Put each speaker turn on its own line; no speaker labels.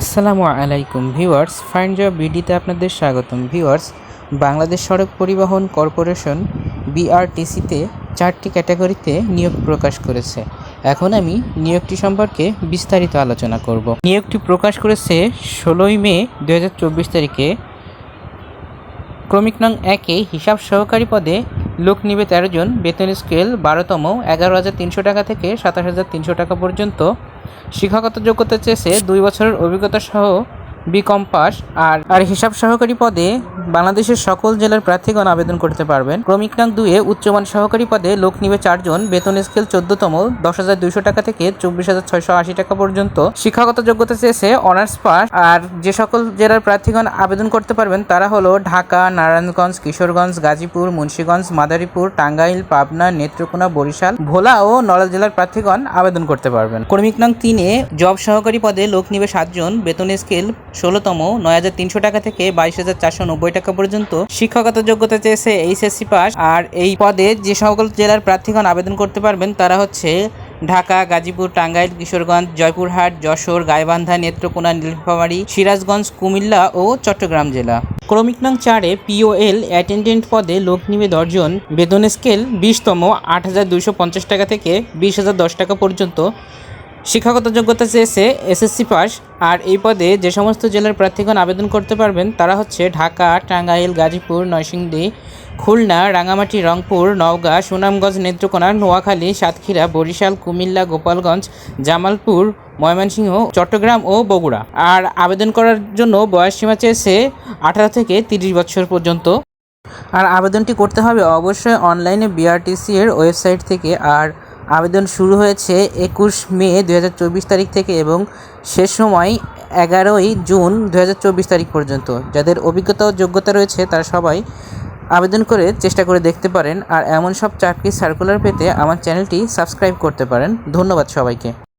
আসসালামু আলাইকুম viewers find job বিডিতে আপনাদের স্বাগতম। ভিউয়ার্স, বাংলাদেশ সড়ক পরিবহন কর্পোরেশন বিআরটিসিতে চারটি ক্যাটাগরিতে নিয়োগ প্রকাশ করেছে। এখন আমি নিয়োগটি সম্পর্কে বিস্তারিত আলোচনা করব। নিয়োগটি প্রকাশ করেছে ষোলোই মে দু হাজার চব্বিশ তারিখে। ক্রমিক নং একে হিসাব সহকারী পদে লোক নিবে তেরো জন, বেতন স্কেল বারোতম, এগারো হাজার তিনশো টাকা থেকে সাতাশ হাজার তিনশো টাকা পর্যন্ত শিক্ষাগত যোগ্যতা চেয়েছে দুই বছরের অভিজ্ঞতা সহ বিকম পাস, আর আর হিসাব সহকারী পদে বাংলাদেশের সকল জেলার প্রার্থীগণ আবেদন করতে পারবেন। ক্রমিক নং দুয়ে উচ্চমান সহকারী পদে লোক নিবে চারজন বেতন স্কেল চোদ্দতম, দশ হাজার দুইশো টাকা থেকে চব্বিশ হাজার ছয়শো আশি টাকা পর্যন্ত। শিক্ষাগত যোগ্যতা চেয়েছে অনার্স পাস, আর যে সকল জেলার প্রার্থীগণ আবেদন করতে পারবেন তারা হলো ঢাকা, নারায়ণগঞ্জ, কিশোরগঞ্জ, গাজীপুর, মুন্সীগঞ্জ, মাদারীপুর, টাঙ্গাইল, পাবনা, নেত্রকোনা, বরিশাল, ভোলা ও নড়াইল জেলার প্রার্থীগণ আবেদন করতে পারবেন। কর্মিক নং তিনে জব সহকারী পদে লোক নিবে সাতজন বেতন স্কেল ষোলোতম নয় হাজার তিনশো টাকা থেকে বাইশ হাজার চারশো নব্বই টাকা পর্যন্ত শিক্ষাগত যোগ্যতা চেয়েছে এইচএসসি পাস। আর এই পদে যে সকল জেলার প্রার্থীগণ আবেদন করতে পারবেন, তারা হচ্ছে ঢাকা, গাজীপুর, টাঙ্গাইল, কিশোরগঞ্জ, জয়পুরহাট, যশোর, গাইবান্ধা, নেত্রকোনা, নীলফামারী, সিরাজগঞ্জ, কুমিল্লা ও চট্টগ্রাম জেলা। ক্রমিক নং চারে পিওএল অ্যাটেন্ডেন্ট পদে লোক নিবে দশজন বেতন স্কেল বিশতম আট হাজার দুইশো পঞ্চাশ টাকা থেকে বিশ হাজার দশ টাকা পর্যন্ত শিক্ষাগত যোগ্যতা চেয়েছে এসএসসি পাস আর এই পদে যে সমস্ত জেলার প্রার্থীগণ আবেদন করতে পারবেন তারা হচ্ছে ঢাকা, টাঙ্গাইল, গাজীপুর, নরসিংদী, খুলনা রাঙামাটি রংপুর, নওগাঁ, সুনামগঞ্জ, নেত্রকোনা, নোয়াখালী, সাতক্ষীরা, বরিশাল, কুমিল্লা, গোপালগঞ্জ, জামালপুর, ময়মনসিংহ, চট্টগ্রাম ও বগুড়া। আর আবেদন করার জন্য বয়স সীমা চেয়েছে আঠারো থেকে তিরিশ বছর পর্যন্ত। আর আবেদনটি করতে হবে অবশ্যই অনলাইনে বিআরটিসি এর ওয়েবসাইট থেকে। আর আবেদন শুরু হয়েছে একুশ মে দু হাজার চব্বিশ তারিখ থেকে এবং শেষ সময় এগারোই জুন দুহাজার চব্বিশ তারিখ পর্যন্ত। যাদের অভিজ্ঞতা ও যোগ্যতা রয়েছে, তারা সবাই আবেদন করে চেষ্টা করে দেখতে পারেন। আর এমন সব চাকরি সার্কুলার পেতে আমার চ্যানেলটি সাবস্ক্রাইব করতে পারেন। ধন্যবাদ সবাইকে।